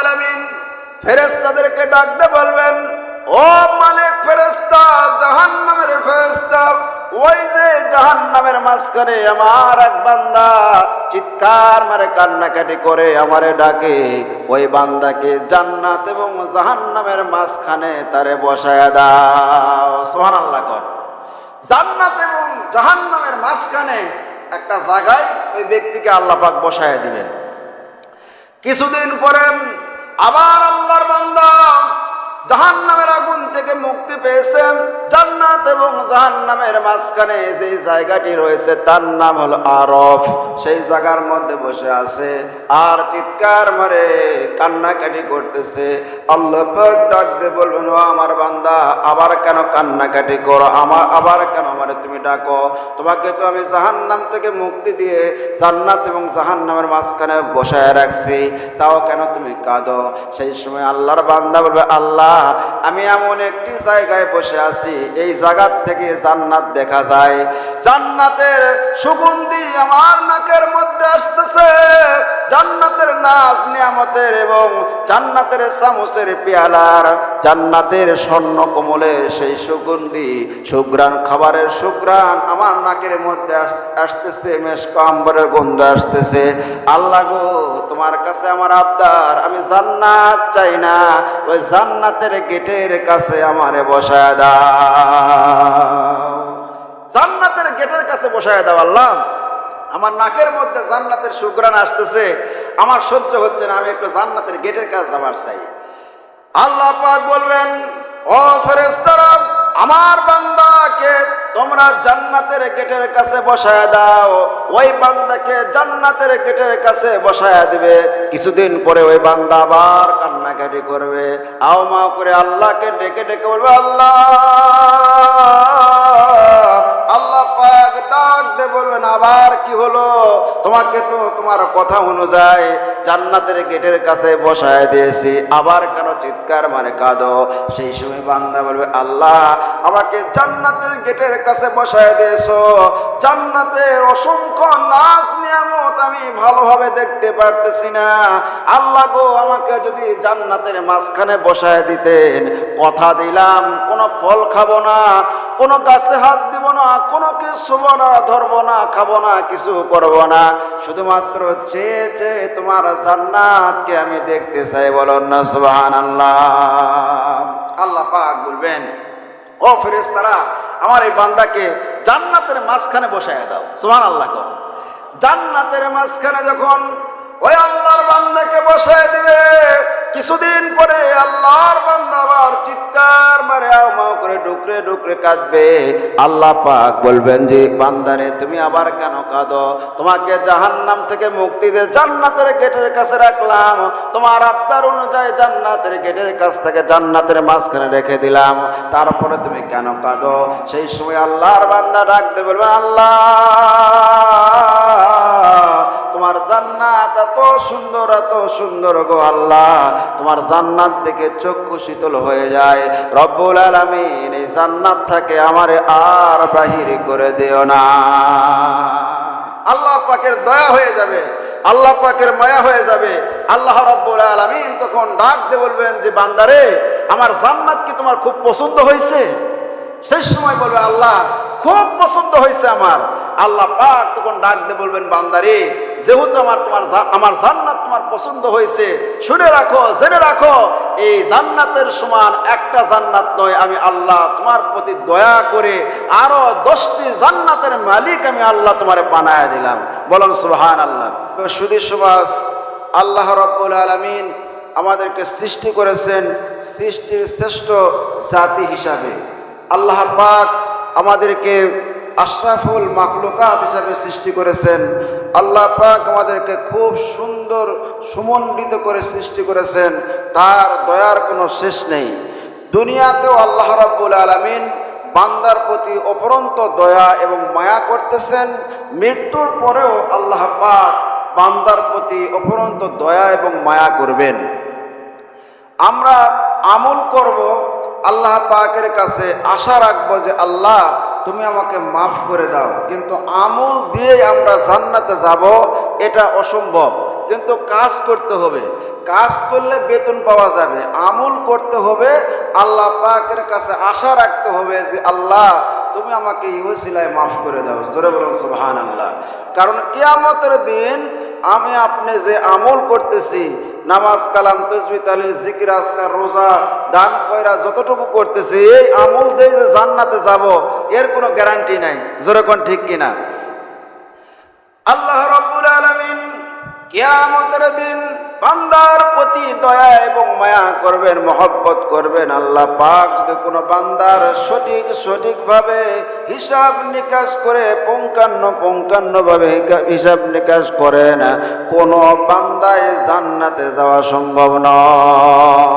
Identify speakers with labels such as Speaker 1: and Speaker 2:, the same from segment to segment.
Speaker 1: আলামিন ফেরেশতাদেরকে ডাকতে বলবেন, ও মালিক ফেরেশতা, জাহান্নামের ফেরেশতা, ওই যে জাহান্নামের মাঝখানে আমার এক বান্দা চিৎকার মারে কান্নাকাটি করে আমারে ডাকে, ওই বান্দাকে জান্নাত এবং জাহান্নামের মাঝখানে তারে বসায় দাও। সুবহানাল্লাহ কর। জান্নাত এবং জাহান্নামের মাঝখানে একটা জায়গায় ওই ব্যক্তিকে আল্লাহ পাক বসায় দিবেন কিছুদিন পরে আবার আল্লাহর বান্দা। জাহান্নামের আগুন থেকে মুক্তি পেয়েছেন জান্নাত এবং জাহান্নামের মাঝখানে যে জায়গাটি রয়েছে, তার নাম হলো আরফ। সেই জায়গার মধ্যে বসে আছে। আর চিৎকার মারে, কান্নাকাটি করতেছে। আল্লাহ পাক ডাক দিয়ে বলবেন আমার বান্দা, আবার কেন কান্নাকাটি করো? আমার, আবার কেন আমারে তুমি ডাকো? তোমাকে তো আমি জাহান্নাম থেকে মুক্তি দিয়ে জান্নাত এবং জাহান্নামের মাঝখানে বসায় রাখছি। তাও কেন তুমি কাঁদো? সেই সময় আল্লাহর বান্দা বলবে, আল্লাহ আমি এমন একটি জায়গায় বসে আছি, এই জায়গার থেকে জান্নাত দেখা যায়। জান্নাতের সুগন্ধি আমার নাকের মধ্যে আসতেছে। জান্নাতের নাচ নিয়ামতের এবং জান্নাতের চামচের পেয়ালার, জান্নাতের স্বর্ণ কমলের সেই সুগন্ধি, সুগ্রাণ খাবারের সুগ্রাণ আমার নাকের মধ্যে আস- আসতেছে মেশক আম্বরের গন্ধ আসতেছে। আল্লাহ গো, তোমার কাছে আমার আবদার, আমি জান্নাত চাই না। ওই জান্নাতের গেটের কাছে আমারে বসায় দাও। জান্নাতের গেটের কাছে বসায় দাও আল্লাহ। আমার নাকের মধ্যে জান্নাতের শুক্রান আসতেছে। আমার সহ্য হচ্ছে না, আমি একটু জান্নাতের গেটের কাছে যাবার চাই। আল্লাহ পাক বলবেন, ও ফেরেশতারা আমার বান্দাকে তোমরা জান্নাতের গেটের কাছে বসায় দাও। ওই বান্দাকে জান্নাতের গেটের কাছে বসায় দিবে। কিছুদিন পরে ওই বান্দা আবার কান্নাকাটি করবে। আও মা করে আল্লাহকে ডেকে ডেকে বলবে, আল্লাহ! বলবেন আবার কি হলো? তোমাকে তো তোমার কথা অনুযায়ী জান্নাতের গেটের কাছে বসায় দিয়েছি। আবার কেন চিৎকার মানে কাঁদো? সেই সময় বান্দা বলবে, আল্লাহ, আমাকে জান্নাতের গেটের কাছে বসায় দিয়েছ। জান্নাতের অসংখ্য নাচ নিয়ামত আমি ভালোভাবে দেখতে পারতেছি না। আল্লাহ গো, আমাকে যদি জান্নাতের মাঝখানে বসায় দিতেন, কথা দিলাম, কোনো ফল খাব না। কোনো গাছে হাত দিব না, কোনো কিছু না, ধরবো না, খাব না, কিছু করব না। শুধুমাত্র চেয়ে চেয়ে তোমার জান্নাতকে আমি দেখতে চাই, বলুন না সুবাহান আল্লাহ আল্লাহ পাক বলবেন, ও ফেরেশতারা, আমার এই বান্দাকে জান্নাতের মাঝখানে বসায় দাও সুবহান আল্লাহ কর। জান্নাতের মাঝখানে যখন ওই আল্লাহর বান্দাকে বসায় দিবে কিছুদিন পরে আল্লাহর বান্দা আবার চিৎকার মারে আও করে ডুকরে ডুকরে কাঁদবে। আল্লাহ পাক বলবেন যে, বান্দারে, তুমি আবার কেন কাঁদো? তোমাকে জাহান্নাম থেকে মুক্তি দিয়ে জান্নাতের গেটের কাছে রাখলাম। তোমার আবদার অনুযায়ী জান্নাতের গেটের কাছ থেকে জান্নাতের মাঝখানে রেখে দিলাম। তারপরে তুমি কেন কাঁদো? সেই সময় আল্লাহর বান্দা ডাকতে বলবে, আল্লাহ! তোমার জান্নাত এত সুন্দর এত সুন্দর গো আল্লাহ। তোমার জান্নাত থেকে চক্ষু শীতল হয়ে যায়। রব্বুল আলামিন এই জান্নাত থাকে আমারে আর বাহির করে দিও না। আল্লাহ পাকের দয়া হয়ে যাবে, আল্লাহ পাকের মায়া হয়ে যাবে। আল্লাহ রব্বুল আলামিন তখন ডাক দিয়ে বলবেন যে, বান্দারে, আমার জান্নাত কি তোমার খুব পছন্দ হয়েছে? সেই সময় বলবে, আল্লাহ, খুব পছন্দ হয়েছে আমার। আল্লাহ পাক তখন ডাক দিয়ে বলবেন, বান্দারে, যেহেতু আমার তোমার আমার জান্নাত তোমার পছন্দ হয়েছে, শুনে রাখো, জেনে রাখো, এই জান্নাতের সমান একটা জান্নাত নয়, আমি আল্লাহ তোমার প্রতি দয়া করে আরও দশটি জান্নাতের মালিক আমি আল্লাহ তোমারে বানায় দিলাম। বলুন সুবহান আল্লাহ সুধী সুবাস আল্লাহ রব্বুল আলমিন আমাদেরকে সৃষ্টি করেছেন সৃষ্টির শ্রেষ্ঠ জাতি হিসাবে। আল্লাহ পাক আমাদেরকে আশরাফুল মাকলুকাত হিসাবে সৃষ্টি করেছেন। আল্লাহ পাক আমাদেরকে খুব সুন্দর সুমণ্ডিত করে সৃষ্টি করেছেন। তার দয়ার কোনো শেষ নেই। দুনিয়াতেও আল্লাহ রাব্বুল আলামিন বান্দার প্রতি অপরন্ত দয়া এবং মায়া করতেছেন। মৃত্যুর পরেও আল্লাহ পাক বান্দার প্রতি অপরন্ত দয়া এবং মায়া করবেন। আমরা আমল করব, আল্লাহ পাকের কাছে আশা রাখব যে আল্লাহ তুমি আমাকে মাফ করে দাও, কিন্তু আমল দিয়ে আমরা জান্নাতে যাব, এটা অসম্ভব। কিন্তু কাজ করতে হবে, কাজ করলে বেতন পাওয়া যাবে, আমল করতে হবে, আল্লাহ পাকের কাছে আশা রাখতে হবে যে আল্লাহ, তুমি আমাকে ইহসিলায় মাফ করে দাও। জোরে বলুন সুবহান আল্লাহ কারণ কেয়ামতের দিন আমি আপনি যে আমল করতেছি, নামাজ কালাম, তসবি তালিল, জিকির আসকার রোজা, দান, খয়রা, যতটুকু করতেছি, এই আমল দিয়ে যে জান্নাতে যাব এর কোনো গ্যারান্টি নাই। জোরে কোন ঠিক কিনা? আল্লাহ রব্বুল আলামিন কিয়ামতের দিন বান্দার প্রতি দয়া এবং মায়া করবেন, মহব্বত করবেন। আল্লাহ পাক যদি কোনো বান্দার সঠিক, সঠিকভাবে হিসাব নিকাশ করে পঙ্কান্ন পঙ্কান্নভাবে হিসাব নিকাশ করে না কোনো বান্দায় জান্নাতে যাওয়া সম্ভব নয়।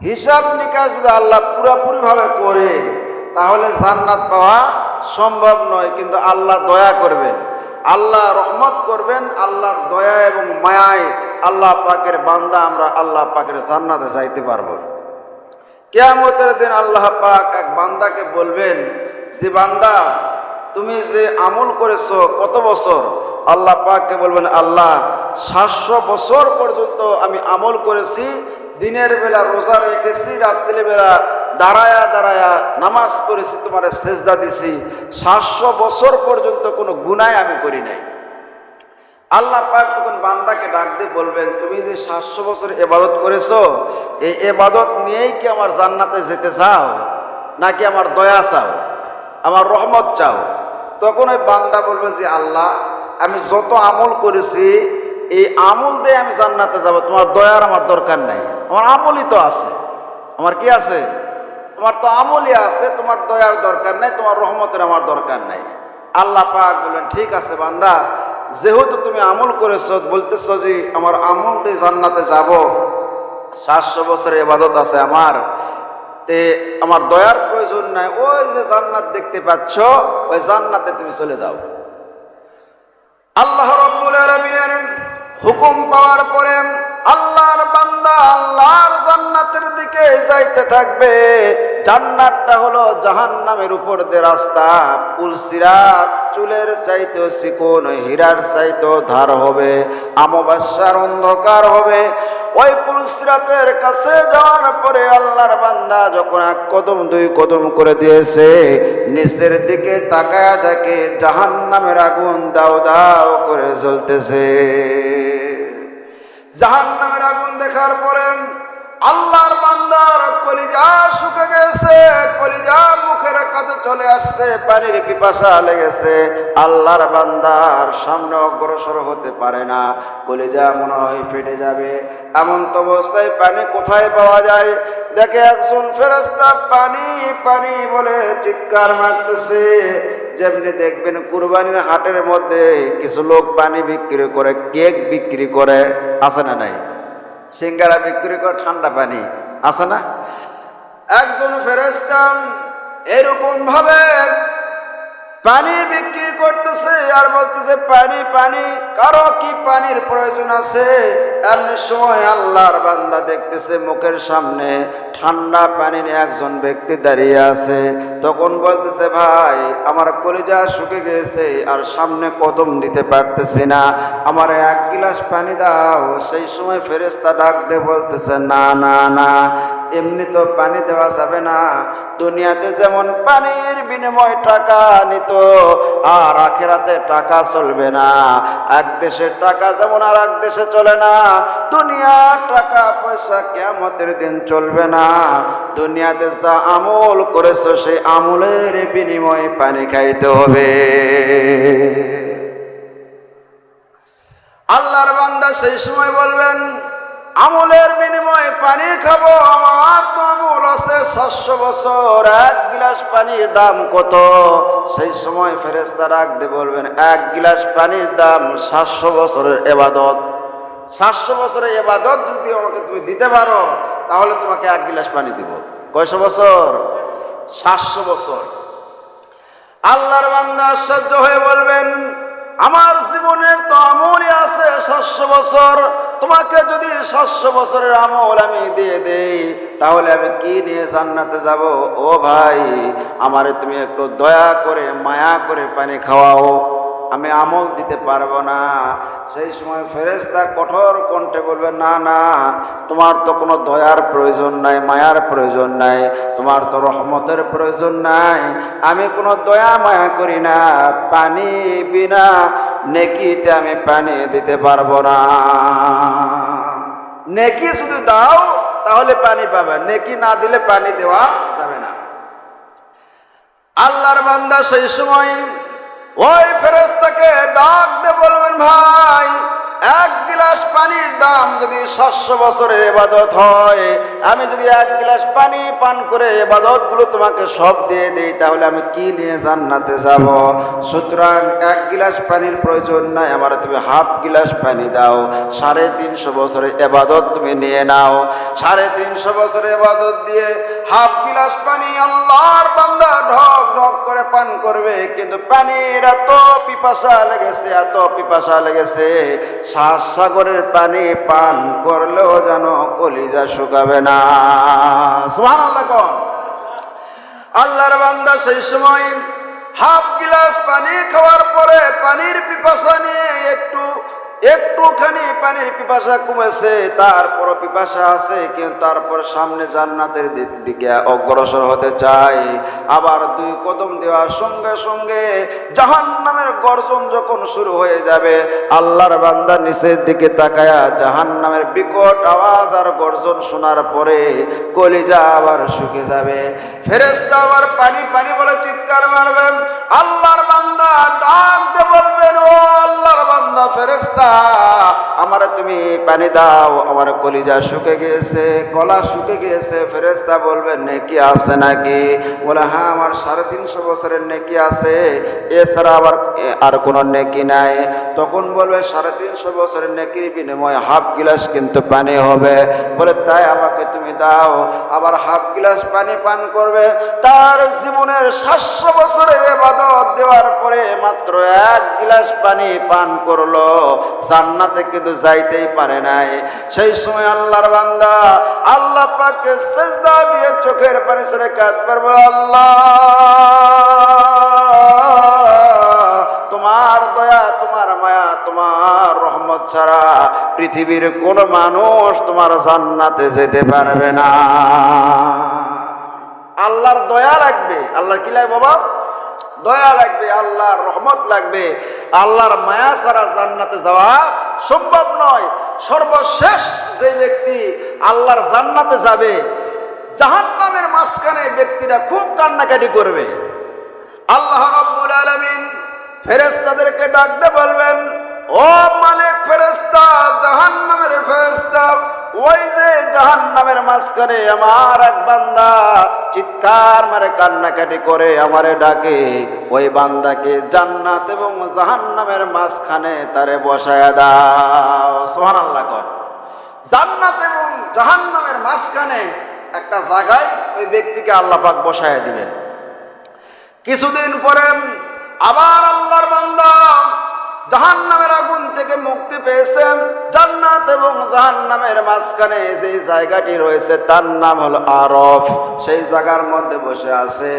Speaker 1: হিসাব নিকাশ যদি আল্লাহ পুরাপুরিভাবে করে তাহলে জান্নাত পাওয়া সম্ভব নয়, কিন্তু আল্লাহ দয়া করবেন। আল্লাহ রহমত করবেন, আল্লাহর দয়া এবং মায়ায় আল্লাহ পাকের বান্দা আমরা আল্লাহ পাকের জান্নাতে যাইতে পারব। কেয়ামতের দিন আল্লাহ পাক এক বান্দাকে বলবেন, যে বান্দা, তুমি যে আমল করেছ কত বছর? আল্লাহ পাককে বলবেন, আল্লাহ, সাতশো বছর পর্যন্ত আমি আমল করেছি, দিনের বেলা রোজা রেখেছি রাত্রি বেলা দাঁড়ায়া দাঁড়ায়া নামাজ পড়েছি, তোমার সেজদা দিছি, সাতশো বছর পর্যন্ত কোনো গুনায় আমি করি নাই। আল্লাহ পাক তখন বান্দাকে ডাক দিয়ে বলবেন, তুমি যে সাতশো বছর এবাদত করেছ, এই এবাদত নিয়েই কি আমার জান্নাতে যেতে চাও? নাকি আমার দয়া চাও? আমার রহমত চাও? তখন ওই বান্দা বলবে যে, আল্লাহ, আমি যত আমল করেছি, এই আমল দিয়ে আমি জান্নাতে যাব। তোমার দয়ার আমার দরকার নাই। আমার আমলই তো আছে। আমার কি আছে? তোমার তো আমলই আছে, তোমার দয়ার দরকার নাই, তোমার রহমতের আমার দরকার নাই। আল্লাহ পাক বললেন, ঠিক আছে বান্দা, যেহেতু তুমি আমল করেছ, বলতেছ যে আমার আমল দিয়ে জান্নাতে যাব, সাতশো বছরের এবাদত আছে আমার, তে আমার দয়ার প্রয়োজন নাই, ওই যে জান্নাত দেখতে পাচ্ছ, ওই জান্নাতে তুমি চলে যাও। আল্লাহ রব্বুল আলামিনের হুকুম পাওয়ার পরে আল্লাহর বান্দা আল্লাহর জান্নাতের দিকে যাইতে থাকবে। জান্নাতটা হলো জাহান্নামের উপর দিয়ে রাস্তা। পুলসিরাত চুলের চাইতে চিকন হীরার চাইতে ধার হবে আমাবাস্যার অন্ধকার হবে। ওই পুলসিরাতের কাছে যাওয়ার পরে আল্লাহর বান্দা যখন এক কদম, দুই কদম করে দিয়েছে, নিচের দিকে তাকায়া দেখে জাহান্নামের আগুন দাও দাও করে জ্বলতেছে। জাহান নামের আগুন দেখার পরে আল্লাহর বান্দার কলিজা শুকে গেছে কলিজা চলে আসছে পানির পিপাসা লেগেছে। আল্লাহর বান্দার সামনে অগ্রসর হতে পারে না। কলিজা মনে হয় ফেটে যাবে। এমন তো অবস্থায় পানি কোথায় পাওয়া যায়? দেখে একজন ফেরস্তা পানি পানি বলে চিৎকার মারতেছে। যেমনি দেখবেন কুরবানির হাটের মধ্যে কিছু লোক পানি বিক্রি করে, কেক বিক্রি করে। আছে না নাই? সিঙ্গারা বিক্রি করে, ঠান্ডা পানি। আছে না? একজন ফেরেস্তান এরকম ভাবে পানি বিক্রি করতেছে আর বলতেছে, পানি পানি, কারও কি পানির প্রয়োজন আছে? এমনি সময় আল্লাহর বান্দা দেখতেছে মুখের সামনে ঠান্ডা পানি নিয়ে একজন ব্যক্তি দাঁড়িয়ে আছে। তখন বলতেছে, ভাই, আমার কলিজা শুকে গেছে আর সামনে কদম দিতে পারতেছি না। আমার এক গিলাস পানি দাও। সেই সময় ফেরেস্তা ডাক দিয়ে বলতেছে, না না না, এমনি তো পানি দেওয়া যাবে না। দুনিয়াতে যেমন পানির বিনিময় টাকা নিত, আর আখেরাতে টাকা চলবে না। এক দেশের টাকা যেমন আর এক দেশে চলে না, দুনিয়ার টাকা পয়সা কেমতের দিন চলবে না। দুনিয়াতে যা আমল করেছ, সেই আমলের বিনিময়ে পানি খাইতে হবে। আল্লাহর বান্দা সেই সময় বলবেন, আমলের বিনিময়ে পানি খাব, আমার তো আমল আছে, সাতশো বছর, এক গিলাস পানির দাম কত? সেই সময় ফেরেস্তা রাখতে বলবেন, এক গিলাস পানির দাম সাতশো বছরের এবাদত। সাতশো বছরের এবাদত যদি আমাকে তুমি দিতে পারো তাহলে তোমাকে এক গিলাস পানি দিব। কয়শো বছর? সাতশো বছর। আল্লাহর বান্দা আশ্চর্য হয়ে বলবেন, আমার জীবনের তো আমলই আছে সাতশো বছর। তোমাকে যদি সাতশো বছরের আমল আমি দিয়ে দেই, তাহলে আমি কি নিয়ে জান্নাতে যাব? ও ভাই, আমারে তুমি একটু দয়া করে, মায়া করে পানি খাওয়াও। আমি আমল দিতে পারব না। সেই সময় ফেরেস্তা কঠোর কণ্ঠে বলবে, না না, তোমার তো কোনো দয়ার প্রয়োজন নাই, মায়ার প্রয়োজন নাই, তোমার তো রহমতের প্রয়োজন নাই। আমি কোনো দয়া মায়া করি না, পানি বিনা নেকিতে আমি পানি দিতে পারব না। নেকি শুধু দাও, তাহলে পানি পাবে। নেকি না দিলে পানি দেওয়া যাবে না। আল্লাহর বান্দা সেই সময় ওই ফেরেস্তাকে ডাক দে বলবেন, ভাই, এক গিলাস পানির দাম যদি সাতশো বছরের এবাদত হয়, আমি যদি এক গিলাস পানি পান করে এবাদতগুলো তোমাকে সব দিয়ে দিই, তাহলে আমি কি নিয়ে জান্নাতে যাব? সুতরাং এক গিলাস পানির প্রয়োজন নাই, আমার তুমি হাফ গিলাস পানি দাও, সাড়ে তিনশো বছরের এবাদত তুমি নিয়ে নাও। সাড়ে তিনশো বছরের এবাদত দিয়ে হাফ গিলাস পানি আল্লাহর বান্দা ঢক ঢক করে পান করবে, কিন্তু পানির এত পিপাসা লেগেছে, এত পিপাসা লেগেছে, শ্বাস সাগরের পানি পান করলেও যেন কলিজা শুকাবে না। সুহান আল্লাহ কন? আল্লাহর বান্দা সেই সময় হাফ গিলাস পানি খাওয়ার পরে পানির পিপাসা নিয়ে একটু একটুখানি পানির পিপাসা কমেছে তারপর পিপাসা আছে, কিন্তু তারপর সামনে জান্নাতের দিকে অগ্রসর হতে চাই। আবার দুই কদম দেওয়ার সঙ্গে সঙ্গে জাহান নামের গর্জন যখন শুরু হয়ে যাবে, আল্লাহর বান্দা নিচের দিকে তাকায়া জাহান নামের বিকট আওয়াজ আর গর্জন শোনার পরে কলিজা আবার শুকে যাবে। ফেরেস্তা আবার পানি পানি বলে চিৎকার মারবেন আল্লাহর বান্দা ডাকতে বলবেন, ও আল্লাহর বান্দা ফেরেস্তা আমার তুমি পানি দাও, আমার কলিজা শুকে গিয়েছে, গলা শুকে গিয়েছে ফেরেস্তা বলবেন, নেকি আছে নাকি? বলে হ্যাঁ আমার সাড়ে তিনশো বছরের নেকি আছে, এছাড়া আবার আর কোনো নেকি নাই। তখন বলবে, সাড়ে তিনশো বছরের নেকির বিনিময়ে হাফ গিলাস কিন্তু পানি হবে। বলে, তাই আমাকে তুমি দাও, আবার হাফ গিলাস পানি পান করবে। তার জীবনের সাতশো বছরের এবাদত দেওয়ার পরে মাত্র এক গিলাস পানি পান করল। জান্নাতে কিন্তু যাইতেই পারে নাই। সেই সময় আল্লাহর বান্দা আল্লাহ পাকে সেজদা দিয়ে চোখের পানি ছেড়ে কাঁদবার বলে, আল্লাহ, তোমার দয়া, তোমার মায়া, তোমার রহমত ছাড়া পৃথিবীর কোন মানুষ তোমার জান্নাতে যেতে পারবে না। আল্লাহর দয়া লাগবে। আল্লাহর কি লাগবে বাবা? দয়া লাগবে, আল্লাহর রহমত লাগবে। আল্লাহর মায়া ছাড়া জান্নাতে যাওয়া সম্ভব নয়। সর্বশেষ যে ব্যক্তি আল্লাহর জান্নাতে যাবে, জাহান্নামের মাঝখানে ব্যক্তিরা খুব কান্নাকাটি করবে। আল্লাহ রব্বুল আলমিন ফেরেস্তাদেরকে ডাকতে বলবেন, ও মালিক ফেরেস্তা জাহান্নামের ফেরেস্তা ওই যে জাহান্নামের মাঝখানে আমার এক বান্দা চিৎকার মারে কান্নাকাটি করে আমারে ডাকে, ওই বান্দাকে জান্নাত এবং জাহান্নামের মাঝখানে তারে বসায় দাও। সোহান আল্লাহ কর। জান্নাত এবং জাহান্নামের মাঝখানে একটা জায়গায় ওই ব্যক্তিকে আল্লাহ পাক বসায় দিবেন। কিছুদিন পরে আবার আল্লাহর বান্দা জাহান নামের আগুন থেকে মুক্তি পেয়েছেন জান্নাত এবং জাহান নামের মাঝখানে যে জায়গাটি রয়েছে, তার নাম হলো আরফ। সেই জায়গার মধ্যে বসে আছে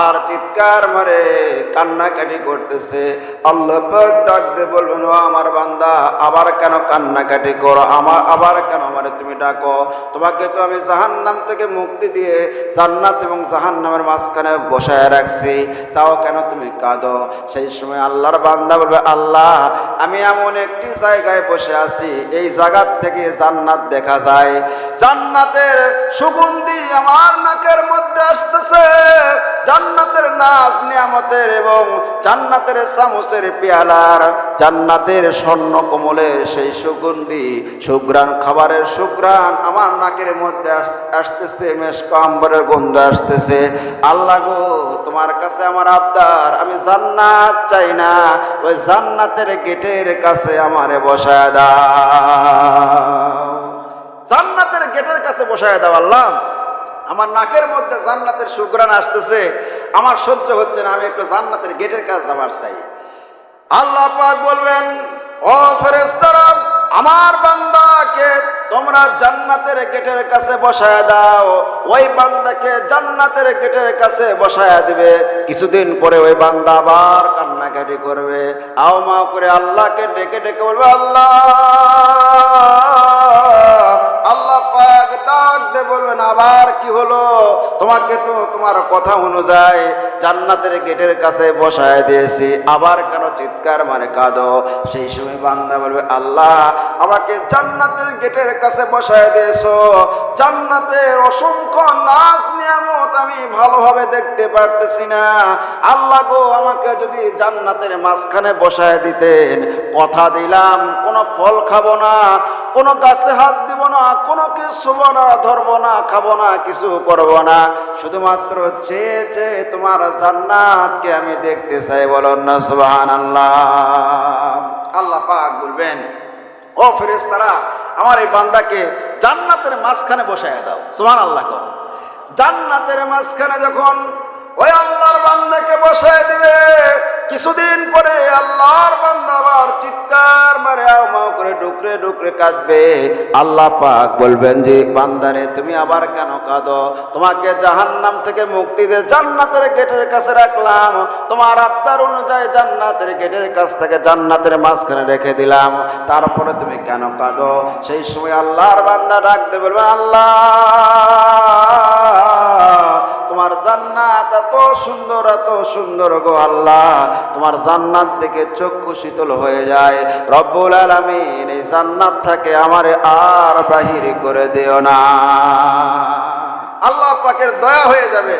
Speaker 1: আর চিৎকার মারে, কান্নাকাটি করতেছে। আল্লাহ পাক ডাক দিয়ে বলবেন, ও আমার বান্দা, আবার কেন কান্নাকাটি করো? আমার আবার কেন আমারে তুমি ডাকো? তোমাকে তো আমি জাহান্নাম থেকে মুক্তি দিয়ে জান্নাত এবং জাহান্নামের মাঝখানে বসায় রাখছি। তাও কেন তুমি কাঁদো? সেই সময় আল্লাহর বান্দা বলবে, আল্লাহ আমি এমন একটি জায়গায় বসে আছি, এই জায়গার থেকে জান্নাত দেখা যায়। জান্নাতের সুগন্ধি আমার নাকের মধ্যে আসতেছে। জান্নাতের নাচ নিয়ামতের এবং জান্নাতের চামচের পেয়ালার, জান্নাতের স্বর্ণ কোমলের সেই সুগন্ধি, সুগ্রাণ খাবারের সুগ্রাণ আমার নাকের মধ্যে আসতেছে মেশক আম্বরের গন্ধ আসতেছে। আল্লাহ গো, তোমার কাছে আমার আবদার, আমি জান্নাত চাই না। ওই জান্নাতের গেটের কাছে আমারে বসায় দাও। জান্নাতের গেটের কাছে বসায় দাও, আল্লাহ। আমার নাকের মধ্যে জান্নাতের সুগ্রাণ আসতেছে। আমার সহ্য হচ্ছে না, আমি একটু জান্নাতের গেটের কাছে যাবার চাই। আল্লাহ পাক বলবেন, ও আমার বান্দাকে তোমরা জান্নাতের গেটের কাছে বসায় দাও। ওই বান্দাকে জান্নাতের গেটের কাছে বসায় দিবে। কিছুদিন পরে ওই বান্দা আবার কান্নাকাটি করবে। আও মা করে আল্লাহকে ডেকে ডেকে বলবে, আল্লাহ! দে বলবেন আবার কি হলো? তোমাকে তো তোমার কথা অনুযায়ী জান্নাতের গেটের কাছে বসায় দিয়েছি, আবার কেন চিৎকার মানে কাঁদো? সেই সময় বান্দা বলবে, আল্লাহ, আমাকে জান্নাতের গেটের কাছে বসায় দিয়েছ। জান্নাতের অসংখ্য নাচ নিয়ামত আমি ভালোভাবে দেখতে পারতেছি না। আল্লাহ গো, আমাকে যদি জান্নাতের মাঝখানে বসায় দিতেন, কথা দিলাম, কোনো ফল খাব না, কোনো গাছে হাত দিব না, কোনো কিছু না ধরবো না, খাব না, কিছু করব না। শুধুমাত্র চেয়ে চেয়ে তোমার জান্নাতকে আমি দেখতে চাই বলুন না সুবাহান আল্লাহ আল্লাহ পাক বলবেন, ও ফেরেশতারা, আমার এই বান্দাকে জান্নাতের মাঝখানে বসায় দাও। সুবহান আল্লাহ কর। জান্নাতের মাঝখানে যখন ওই আল্লাহর বান্দাকে বসায় দিবে কিছুদিন পরে আল্লাহর বান্দা আবার চিৎকার মারে, আও মাও করে ডুকরে ডুকরে কাঁদবে। আল্লাহ পাক বলবেন যে, বান্দারে, তুমি আবার কেন কাঁদো? তোমাকে জাহান্নাম থেকে মুক্তি দিয়ে জান্নাতের গেটের কাছে রাখলাম। তোমার আবদার অনুযায়ী জান্নাতের গেটের কাছ থেকে জান্নাতের মাঝখানে রেখে দিলাম। তারপরে তুমি কেন কাঁদো? সেই সময় আল্লাহর বান্দা ডাকতে বলবে, আল্লাহ! তোমার জান্নাত এত সুন্দর এত সুন্দর গো আল্লাহ। তোমার জান্নাত দেখে চক্ষু শীতল হয়ে যায়। রব্বুল আলামিন এই জান্নাত থেকে আমারে আর বাহির করে দিও না। আল্লাহ পাকের দয়া হয়ে যাবে,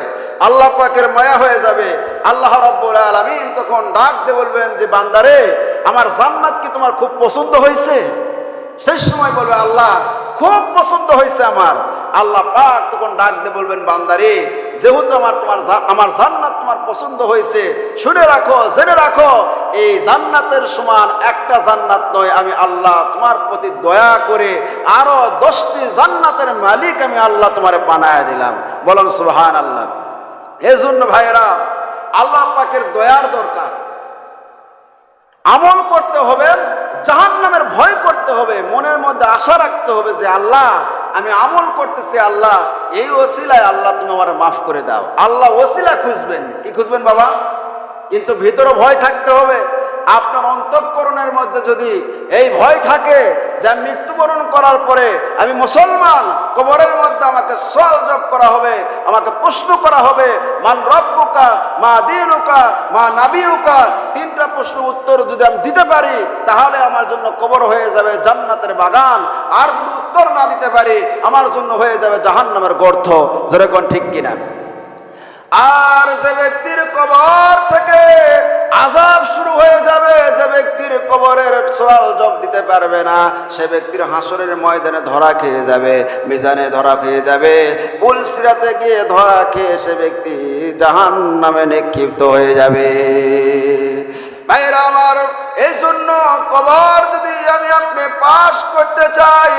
Speaker 1: আল্লাহ পাকের মায়া হয়ে যাবে। আল্লাহ রব্বুল আলামিন তখন ডাক দিয়ে বলবেন যে, বান্দারে, আমার জান্নাত কি তোমার খুব পছন্দ হয়েছে? সেই সময় বলবে, আল্লাহ, খুব পছন্দ হয়েছে আমার। আল্লাহ পাক তখন ডাক দিয়ে বলবেন, বান্দারে, যেহেতু আমার তোমার আমার জান্নাত তোমার পছন্দ হয়েছে, শুনে রাখো, জেনে রাখো, এই জান্নাতের সমান একটা জান্নাত নয়, আমি আল্লাহ তোমার প্রতি দয়া করে আরও দশটি জান্নাতের মালিক আমি আল্লাহ তোমারে বানায় দিলাম। বলুন সুবহান আল্লাহ এই জন্য ভাইয়েরা, আল্লাহ পাকের দয়ার দরকার। আমল করতে হবে জাহান নামের ভয় করতে হবে, মনের মধ্যে আশা রাখতে হবে যে আল্লাহ আমি আমল করতেছি আল্লাহ, এই ওসিলায় আল্লাহ তুমি আমার মাফ করে দাও। আল্লাহ ওসিলা খুঁজবেন। কি খুঁজবেন বাবা? কিন্তু ভিতরে ভয় থাকতে হবে। আপনার অন্তঃকরণের মধ্যে যদি এই ভয় থাকে যে আমি মৃত্যুবরণ করার পরে আমি মুসলমান, কবরের মধ্যে আমাকে সওয়াল জব করা হবে, আমাকে প্রশ্ন করা হবে, মান রব্বুকা, মা দিনুকা, মা নাবিউকা, তিনটা প্রশ্ন উত্তর যদি আমি দিতে পারি, তাহলে আমার জন্য কবর হয়ে যাবে জান্নাতের বাগান। আর যদি উত্তর না দিতে পারি, আমার জন্য হয়ে যাবে জাহান্নামের গর্ত। যেরকম ঠিক কিনা? আর যে ব্যক্তির কবর থেকে আজাব শুরু হয়ে যাবে, যে ব্যক্তির কবরের সোয়াল জব দিতে পারবে না, সে ব্যক্তির হাসরের ময়দানে ধরা খেয়ে যাবে, মিজানে ধরা খেয়ে যাবে। পুলসিরাতে গিয়ে ধরা খেয়ে সে ব্যক্তি জাহান নামে নিক্ষিপ্ত হয়ে যাবে। ভাইরা আমার এই জন্য কবর যদি আমি আপনি পাশ করতে চাই,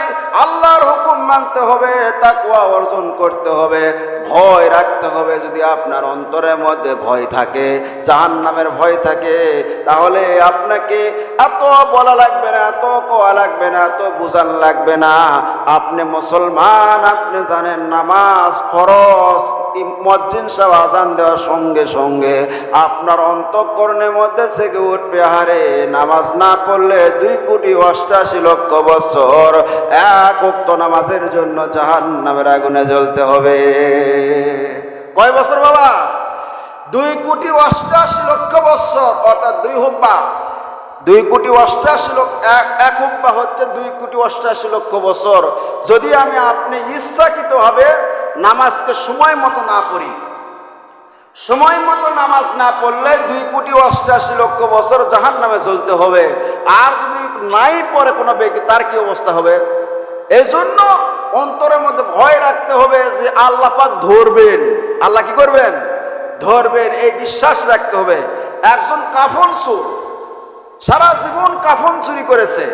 Speaker 1: আল্লাহর হুকুম মানতে হবে তাকুয়া অর্জন করতে হবে। ভয় রাখতে হবে যদি আপনার অন্তরের মধ্যে ভয় থাকে জাহান নামের ভয় থাকে, তাহলে আপনাকে এত বলা লাগবে না, এত কোয়া লাগবে না, এত বোঝান লাগবে না। আপনি মুসলমান, আপনি জানেন নামাজ ফরজ মজ্জিন সাহেব আজান দেওয়ার সঙ্গে সঙ্গে আপনার অন্তঃকরণের মধ্যে থেকে উঠবে হারে নামাজ না পড়লে দুই কোটি অষ্টাশি লক্ষ বছর এক উক্ত নামাজের জন্য জাহান নামের আগুনে জ্বলতে হবে। কয় বছর বাবা? দুই কোটি অষ্টাশি লক্ষ বছর, অর্থাৎ দুই হুব্বা। দুই কোটি অষ্টাশি লক্ষ, এক হুব্বা হচ্ছে দুই কোটি অষ্টাশি লক্ষ বছর। যদি আমি আপনি ইচ্ছাকৃতভাবে নামাজকে সময় মতো না পড়ি, সময় মতো নামাজ না পড়লে দুই কোটি অষ্টাশি লক্ষ বছর জাহান নামে চলতে হবে। আর যদি নাই পরে কোনো ব্যক্তি, তার কি অবস্থা হবে? এই জন্য অন্তরের মধ্যে ভয় রাখতে হবে যে আল্লাহ পাক ধরবেন। আল্লাহ কি করবেন? ধরবেন, এই বিশ্বাস রাখতে হবে। একজন কাফন সুর সারা জীবন কাফন চুরি করেছে।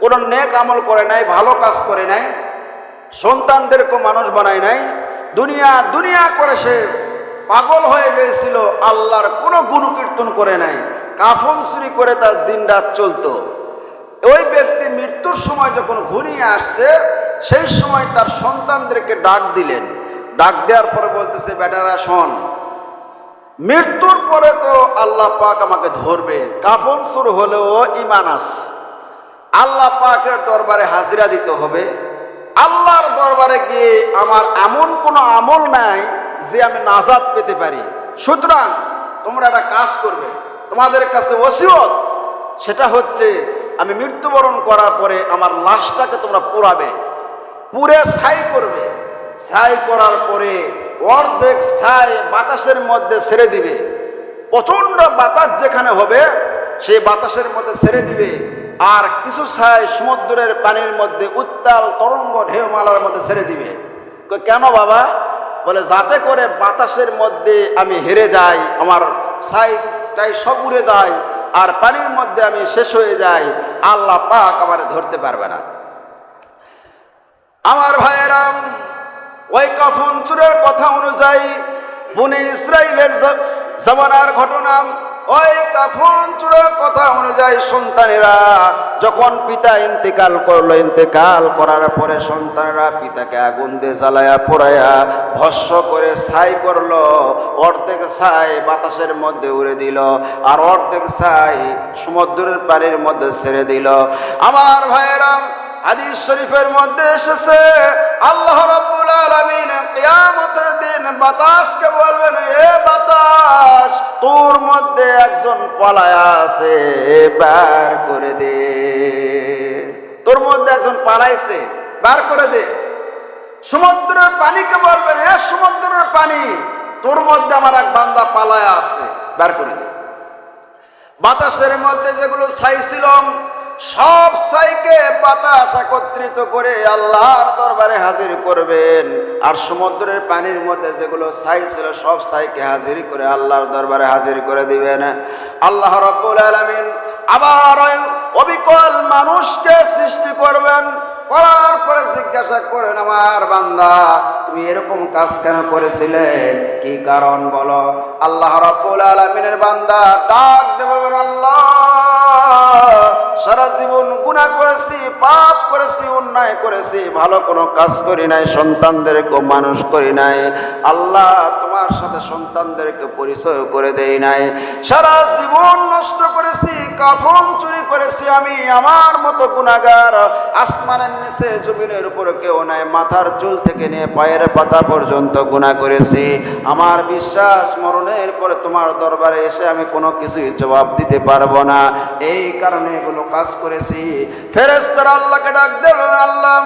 Speaker 1: কোনো নেক আমল করে নাই, ভালো কাজ করে নাই সন্তানদেরকে মানুষ বানায় নাই। দুনিয়া দুনিয়া করে সে পাগল হয়ে গিয়েছিল, আল্লাহর কোনো গুণ কীর্তন করে নাই। কাফন চুরি করে তার দিন রাত চলতো। ওই ব্যক্তি মৃত্যুর সময় যখন ঘুরিয়ে আসছে সেই সময় তার সন্তানদেরকে ডাক দিলেন। ডাক দেওয়ার পরে বলতেছে, বেটারা, শোন, মৃত্যুর পরে তো আল্লাহ পাক আমাকে ধরবে। কাফন শুরু হলেও ইমান আছে। আল্লাহ পাকের দরবারে হাজিরা দিতে হবে। আল্লাহর দরবারে গিয়ে আমার এমন কোনো আমল নাই যে আমি নাজাদ পেতে পারি। সুতরাং তোমরা একটা কাজ করবে। তোমাদের কাছে ওসিয়ত, সেটা হচ্ছে আমি মৃত্যুবরণ করার পরে আমার লাশটাকে তোমরা পোড়াবে। পুরে ছাই করবে। ছাই করার পরে অর্ধেক ছাই বাতাসের মধ্যে ছেড়ে দিবে। প্রচণ্ড বাতাস যেখানে হবে, সেই বাতাসের মধ্যে ছেড়ে দিবে। আর কিছু ছাই সমুদ্রের পানির মধ্যে উত্তাল তরঙ্গ ঢেউমালার মধ্যে ছেড়ে দিবে। কেন বাবা? বলে, যাতে করে বাতাসের মধ্যে আমি হেরে যাই, আমার ছাইটাই সব উড়ে যায়, আর পানির মধ্যে আমি শেষ হয়ে যাই, আল্লাহ পাক আমার ধরতে পারবে না। আমার ভাইয়েরাম ওই কাফন চুরের কথা অনুযায়ী বনে ইসরায়েলের জমানার ঘটনা, ওই কাফন চুরের কথা অনুযায়ী সন্তানেরা যখন পিতা ইন্তেকাল করল, ইন্তেকাল করার পরে সন্তানেরা পিতাকে আগুন দিয়ে জ্বালায়া, পোড়ায়া ভস্য করে ছাই করল, অর্ধেক ছাই বাতাসের মধ্যে উড়ে দিল আর অর্ধেক ছাই সমুদ্রের পানির মধ্যে ছেড়ে দিল। আমার ভাইয়েরাম হাদিস শরীফের মধ্যে এসেছে, আল্লাহ রাব্বুল আলামিন কিয়ামতের দিন বাতাসকে বলবেন, এ বাতাস, তোর মধ্যে একজন পলায়া আছে বার করে দে। তোর মধ্যে একজন পালাইছে, বার করে দে। সমুদ্রের পানিকে বলবেন, এ সমুদ্রের পানি, তোর মধ্যে আমার এক বান্দা পালায়া আছে, বার করে দে। বাতাসের মধ্যে যেগুলো ছাই ছিল সব সাইকে বাতাস একত্রিত করে আল্লাহর দরবারে হাজির করবেন। আর সমুদ্রের পানির মধ্যে যেগুলো সাই ছিল, সব সাইকে হাজির করে আল্লাহর দরবারে হাজির করে দিবেন। আল্লাহ রব্বুল আলমিন আবার অবিকল মানুষকে সৃষ্টি করবেন। করার পরে জিজ্ঞাসা করেন আমার বান্দা তুমি এরকম কাজ কেন করেছিলে? কি কারণ বলো? আল্লাহ রাব্বুল আলামিনের বান্দা ডাক দেবে বলেন, আল্লাহ সারা জীবন গুনাহ করেছি পাপ করেছি অন্যায় করেছি ভালো কোনো কাজ করি নাই সন্তানদেরকে মানুষ করি নাই। আল্লাহ তোমার সাথে সন্তানদেরকে পরিচয় করে দেই নাই। সারা জীবন নষ্ট করেছি কাফন চুরি করেছি আমি আমার মতো গুনাগার আসমানের নিচে জমিনের উপর কেউ নাই, মাথার চুল থেকে নিয়ে পায়ের পাতা পর্যন্ত গুণা করেছি। আমার বিশ্বাস, মরণের পরে তোমার দরবারে এসে আমি কোনো কিছুই জবাব দিতে পারব না। এই কারণে এগুলো কাজ করেছি। ফেরেস্তার আল্লাহকে ডাক দেবেন আল্লাহ